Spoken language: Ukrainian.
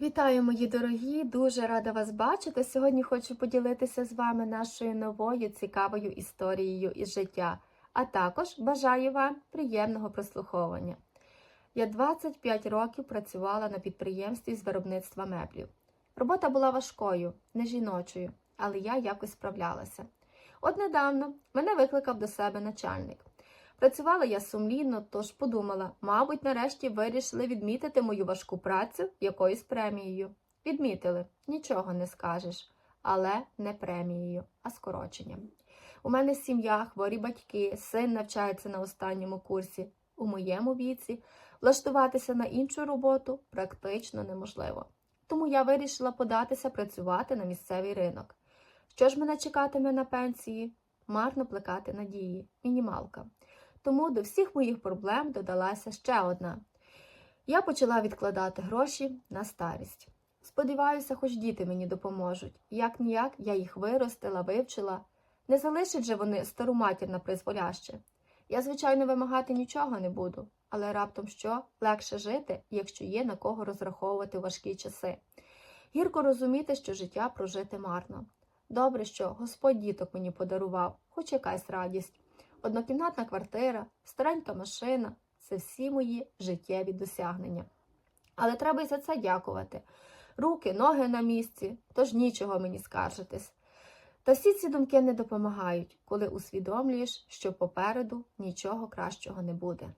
Вітаю, мої дорогі! Дуже рада вас бачити. Сьогодні хочу поділитися з вами нашою новою цікавою історією із життя, а також бажаю вам приємного прослуховування. Я 25 років працювала на підприємстві з виробництва меблів. Робота була важкою, не жіночою, але я якось справлялася. От недавно мене викликав до себе начальник. Працювала я сумлінно, тож подумала, мабуть, нарешті вирішили відмітити мою важку працю якоюсь премією. Відмітили, нічого не скажеш, але не премією, а скороченням. У мене сім'я, хворі батьки, син навчається на останньому курсі. У моєму віці влаштуватися на іншу роботу практично неможливо. Тому я вирішила податися працювати на місцевий ринок. Що ж мене чекатиме на пенсії? Марно плекати надії, мінімалка. Тому до всіх моїх проблем додалася ще одна. Я почала відкладати гроші на старість. Сподіваюся, хоч діти мені допоможуть. Як ніяк я їх виростила, вивчила. Не залишать же вони стару матір на призволяще. Я, звичайно, вимагати нічого не буду, але раптом що легше жити, якщо є на кого розраховувати важкі часи. Гірко розуміти, що життя прожити марно. Добре, що Господь діток мені подарував, хоч якась радість. Однокімнатна квартира, старенька машина це всі мої життєві досягнення. Але треба й за це дякувати. Руки, ноги на місці, тож нічого мені скаржитись. Та всі ці думки не допомагають, коли усвідомлюєш, що попереду нічого кращого не буде.